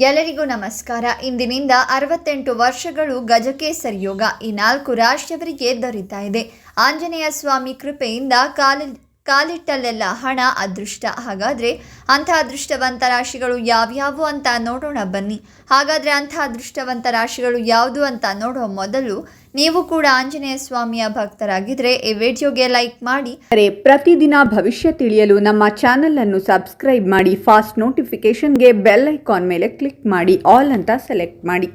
ಎಲ್ಲರಿಗೂ ನಮಸ್ಕಾರ. ಇಂದಿನಿಂದ ಅರವತ್ತೆಂಟು ವರ್ಷಗಳು ಗಜಕೇಸರಿ ಯೋಗ ಈ ನಾಲ್ಕು ರಾಶಿಯವರಿಗೆ ದೊರೀತಾ ಇದೆ. ಆಂಜನೇಯ ಸ್ವಾಮಿ ಕೃಪೆಯಿಂದ ಕಾಲ, ಕಾಲಿಟ್ಟಲ್ಲೆಲ್ಲ ಹಣ, ಅದೃಷ್ಟ. ಹಾಗಾದರೆ ಅಂಥ ಅದೃಷ್ಟವಂತ ರಾಶಿಗಳು ಯಾವ್ಯಾವು ಅಂತ ನೋಡೋಣ ಬನ್ನಿ. ಹಾಗಾದರೆ ಅಂಥ ಅದೃಷ್ಟವಂತ ರಾಶಿಗಳು ಯಾವುದು ಅಂತ ನೋಡೋ ಮೊದಲು ನೀವು ಕೂಡ ಆಂಜನೇಯ ಸ್ವಾಮಿಯ ಭಕ್ತರಾಗಿದ್ರೆ ಈ ವಿಡಿಯೋಗೆ ಲೈಕ್ ಮಾಡಿ. ಅರೆ ಪ್ರತಿದಿನ ಭವಿಷ್ಯ ತಿಳಿಯಲು ನಮ್ಮ ಚಾನೆಲ್ ಅನ್ನು ಸಬ್ಸ್ಕ್ರೈಬ್ ಮಾಡಿ ಫಾಸ್ಟ್ ನೋಟಿಫಿಕೇಶನ್ಗೆ ಬೆಲ್ ಐಕಾನ್ ಮೇಲೆ ಕ್ಲಿಕ್ ಮಾಡಿ ಆಲ್ ಅಂತ ಸೆಲೆಕ್ಟ್ ಮಾಡಿ.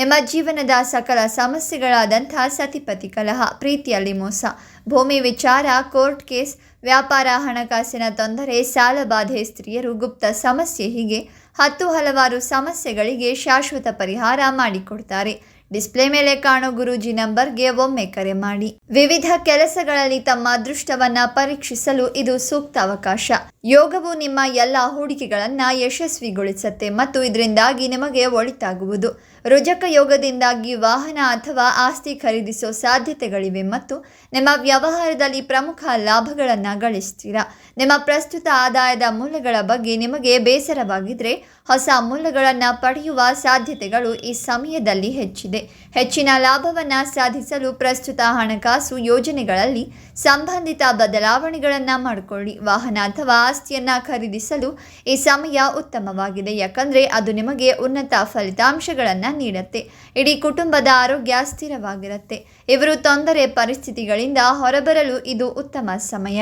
ನಿಮ್ಮ ಜೀವನದ ಸಕಲ ಸಮಸ್ಯೆಗಳಾದಂತಹ ಸತಿಪತಿ ಕಲಹ ಪ್ರೀತಿಯಲ್ಲಿ ಮೋಸ ಭೂಮಿ ವಿಚಾರ ಕೋರ್ಟ್ ಕೇಸ್ ವ್ಯಾಪಾರ ಹಣಕಾಸಿನ ತೊಂದರೆ ಸಾಲಬಾಧೆ ಸ್ತ್ರೀಯರು ಗುಪ್ತ ಸಮಸ್ಯೆ ಹೀಗೆ ಹತ್ತು ಹಲವಾರು ಸಮಸ್ಯೆಗಳಿಗೆ ಶಾಶ್ವತ ಪರಿಹಾರ ಮಾಡಿಕೊಡ್ತಾರೆ. ಡಿಸ್ಪ್ಲೇ ಮೇಲೆ ಕಾಣೋ ಗುರೂಜಿ ನಂಬರ್ಗೆ ಒಮ್ಮೆ ಕರೆ ಮಾಡಿ. ವಿವಿಧ ಕೆಲಸಗಳಲ್ಲಿ ತಮ್ಮ ಅದೃಷ್ಟವನ್ನ ಪರೀಕ್ಷಿಸಲು ಇದು ಸೂಕ್ತ ಅವಕಾಶ. ಯೋಗವು ನಿಮ್ಮ ಎಲ್ಲ ಹೂಡಿಕೆಗಳನ್ನ ಯಶಸ್ವಿಗೊಳಿಸುತ್ತೆ ಮತ್ತು ಇದರಿಂದಾಗಿ ನಿಮಗೆ ಒಳಿತಾಗುವುದು. ರುಜಕ ಯೋಗದಿಂದಾಗಿ ವಾಹನ ಅಥವಾ ಆಸ್ತಿ ಖರೀದಿಸೋ ಸಾಧ್ಯತೆಗಳಿವೆ ಮತ್ತು ನಿಮ್ಮ ವ್ಯವಹಾರದಲ್ಲಿ ಪ್ರಮುಖ ಲಾಭಗಳನ್ನು ಗಳಿಸ್ತೀರಾ. ನಿಮ್ಮ ಪ್ರಸ್ತುತ ಆದಾಯದ ಮೂಲಗಳ ಬಗ್ಗೆ ನಿಮಗೆ ಬೇಸರವಾಗಿದ್ರೆ ಹೊಸ ಮೂಲಗಳನ್ನು ಪಡೆಯುವ ಸಾಧ್ಯತೆಗಳು ಈ ಸಮಯದಲ್ಲಿ ಹೆಚ್ಚಿದೆ. ಹೆಚ್ಚಿನ ಲಾಭವನ್ನು ಸಾಧಿಸಲು ಪ್ರಸ್ತುತ ಹಣಕಾಸು ಯೋಜನೆಗಳಲ್ಲಿ ಸಂಬಂಧಿತ ಬದಲಾವಣೆಗಳನ್ನು ಮಾಡಿಕೊಳ್ಳಿ. ವಾಹನ ಅಥವಾ ಆಸ್ತಿಯನ್ನು ಖರೀದಿಸಲು ಈ ಸಮಯ ಉತ್ತಮವಾಗಿದೆ. ಯಾಕಂದರೆ ಅದು ನಿಮಗೆ ಉನ್ನತ ಫಲಿತಾಂಶಗಳನ್ನು ನೀಡುತ್ತೆ. ಇಡೀ ಕುಟುಂಬದ ಆರೋಗ್ಯ ಸ್ಥಿರವಾಗಿರುತ್ತೆ. ಇವರು ತೊಂದರೆ ಪರಿಸ್ಥಿತಿಗಳಿಂದ ಹೊರಬರಲು ಇದು ಉತ್ತಮ ಸಮಯ.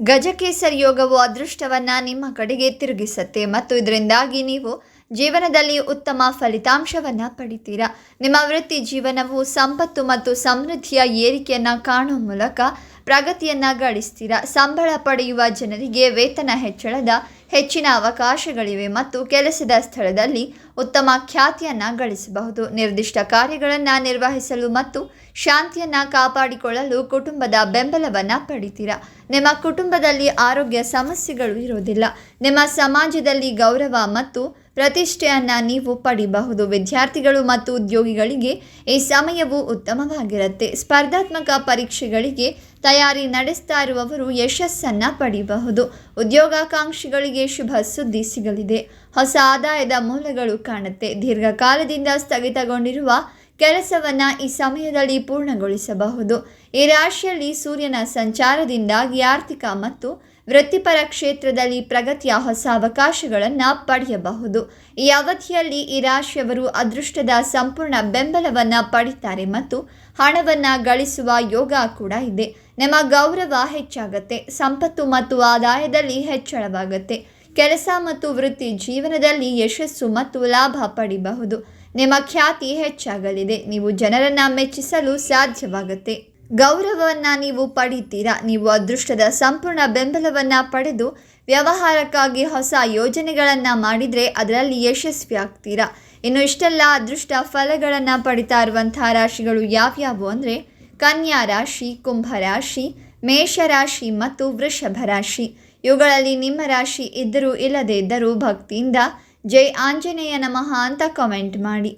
ಗಜಕೇಸರಿ ಯೋಗವು ಅದೃಷ್ಟವನ್ನು ನಿಮ್ಮ ಕಡೆಗೆ ತಿರುಗಿಸುತ್ತೆ. ಮತ್ತು ಇದರಿಂದಾಗಿ ನೀವು ಜೀವನದಲ್ಲಿ ಉತ್ತಮ ಫಲಿತಾಂಶವನ್ನು ಪಡಿತೀರಾ? ನಿಮ್ಮ ವೃತ್ತಿ ಜೀವನವು ಸಂಪತ್ತು ಮತ್ತು ಸಮೃದ್ಧಿಯ ಏರಿಕೆಯನ್ನು ಕಾಣುವ ಮೂಲಕ ಪ್ರಗತಿಯನ್ನು ಗಳಿಸ್ತೀರಾ? ಸಂಬಳ ಪಡೆಯುವ ಜನರಿಗೆ ವೇತನ ಹೆಚ್ಚಳದ ಹೆಚ್ಚಿನ ಅವಕಾಶಗಳಿವೆ ಮತ್ತು ಕೆಲಸದ ಸ್ಥಳದಲ್ಲಿ ಉತ್ತಮ ಖ್ಯಾತಿಯನ್ನು ಗಳಿಸಬಹುದು. ನಿರ್ದಿಷ್ಟ ಕಾರ್ಯಗಳನ್ನು ನಿರ್ವಹಿಸಲು ಮತ್ತು ಶಾಂತಿಯನ್ನು ಕಾಪಾಡಿಕೊಳ್ಳಲು ಕುಟುಂಬದ ಬೆಂಬಲವನ್ನು ಪಡಿತೀರಾ? ನಿಮ್ಮ ಕುಟುಂಬದಲ್ಲಿ ಆರೋಗ್ಯ ಸಮಸ್ಯೆಗಳು ಇರೋದಿಲ್ಲ. ನಿಮ್ಮ ಸಮಾಜದಲ್ಲಿ ಗೌರವ ಮತ್ತು ಪ್ರತಿಷ್ಠೆಯನ್ನು ನೀವು ಪಡಿಬಹುದು. ವಿದ್ಯಾರ್ಥಿಗಳು ಮತ್ತು ಉದ್ಯೋಗಿಗಳಿಗೆ ಈ ಸಮಯವು ಉತ್ತಮವಾಗಿರುತ್ತೆ. ಸ್ಪರ್ಧಾತ್ಮಕ ಪರೀಕ್ಷೆಗಳಿಗೆ ತಯಾರಿ ನಡೆಸ್ತಾ ಇರುವವರು ಯಶಸ್ಸನ್ನು ಪಡಿಬಹುದು. ಉದ್ಯೋಗಾಕಾಂಕ್ಷಿಗಳಿಗೆ ಶುಭ ಸುದ್ದಿ ಸಿಗಲಿದೆ. ಹೊಸ ಆದಾಯದ ಮೂಲಗಳು ಕಾಣುತ್ತೆ. ದೀರ್ಘಕಾಲದಿಂದ ಸ್ಥಗಿತಗೊಂಡಿರುವ ಕೆಲಸವನ್ನು ಈ ಸಮಯದಲ್ಲಿ ಪೂರ್ಣಗೊಳಿಸಬಹುದು. ಈ ರಾಶಿಯಲ್ಲಿ ಸೂರ್ಯನ ಸಂಚಾರದಿಂದಾಗಿ ಆರ್ಥಿಕ ಮತ್ತು ವೃತ್ತಿಪರ ಕ್ಷೇತ್ರದಲ್ಲಿ ಪ್ರಗತಿಯ ಹೊಸ ಅವಕಾಶಗಳನ್ನು ಪಡೆಯಬಹುದು. ಈ ಅವಧಿಯಲ್ಲಿ ಈ ರಾಶಿಯವರು ಅದೃಷ್ಟದ ಸಂಪೂರ್ಣ ಬೆಂಬಲವನ್ನು ಪಡಿತಾರೆ ಮತ್ತು ಹಣವನ್ನು ಗಳಿಸುವ ಯೋಗ ಕೂಡ ಇದೆ. ನಿಮ್ಮ ಗೌರವ ಹೆಚ್ಚಾಗತ್ತೆ, ಸಂಪತ್ತು ಮತ್ತು ಆದಾಯದಲ್ಲಿ ಹೆಚ್ಚಳವಾಗುತ್ತೆ. ಕೆಲಸ ಮತ್ತು ವೃತ್ತಿ ಜೀವನದಲ್ಲಿ ಯಶಸ್ಸು ಮತ್ತು ಲಾಭ ಪಡಿಬಹುದು. ನಿಮ್ಮ ಖ್ಯಾತಿ ಹೆಚ್ಚಾಗಲಿದೆ. ನೀವು ಜನರನ್ನು ಮೆಚ್ಚಿಸಲು ಸಾಧ್ಯವಾಗುತ್ತೆ. ಗೌರವವನ್ನು ನೀವು ಪಡಿತೀರಾ? ನೀವು ಅದೃಷ್ಟದ ಸಂಪೂರ್ಣ ಬೆಂಬಲವನ್ನು ಪಡೆದು ವ್ಯವಹಾರಕ್ಕಾಗಿ ಹೊಸ ಯೋಜನೆಗಳನ್ನು ಮಾಡಿದರೆ ಅದರಲ್ಲಿ ಯಶಸ್ವಿ ಆಗ್ತೀರಾ? ಇನ್ನು ಇಷ್ಟೆಲ್ಲ ಅದೃಷ್ಟ ಫಲಗಳನ್ನು ಪಡಿತಾ ಇರುವಂತಹ ರಾಶಿಗಳು ಯಾವ್ಯಾವು ಅಂದರೆ ಕನ್ಯಾ ರಾಶಿ, ಕುಂಭ ರಾಶಿ ಮೇಷರಾಶಿ ಮತ್ತು ವೃಷಭ ರಾಶಿ. ಇವುಗಳಲ್ಲಿ ನಿಮ್ಮ ರಾಶಿ ಇದ್ದರೂ ಇಲ್ಲದೇ ಇದ್ದರೂ ಭಕ್ತಿಯಿಂದ ಜೈ ಆಂಜನೇಯ ನಮಃ ಅಂತ ಕಮೆಂಟ್ ಮಾಡಿ.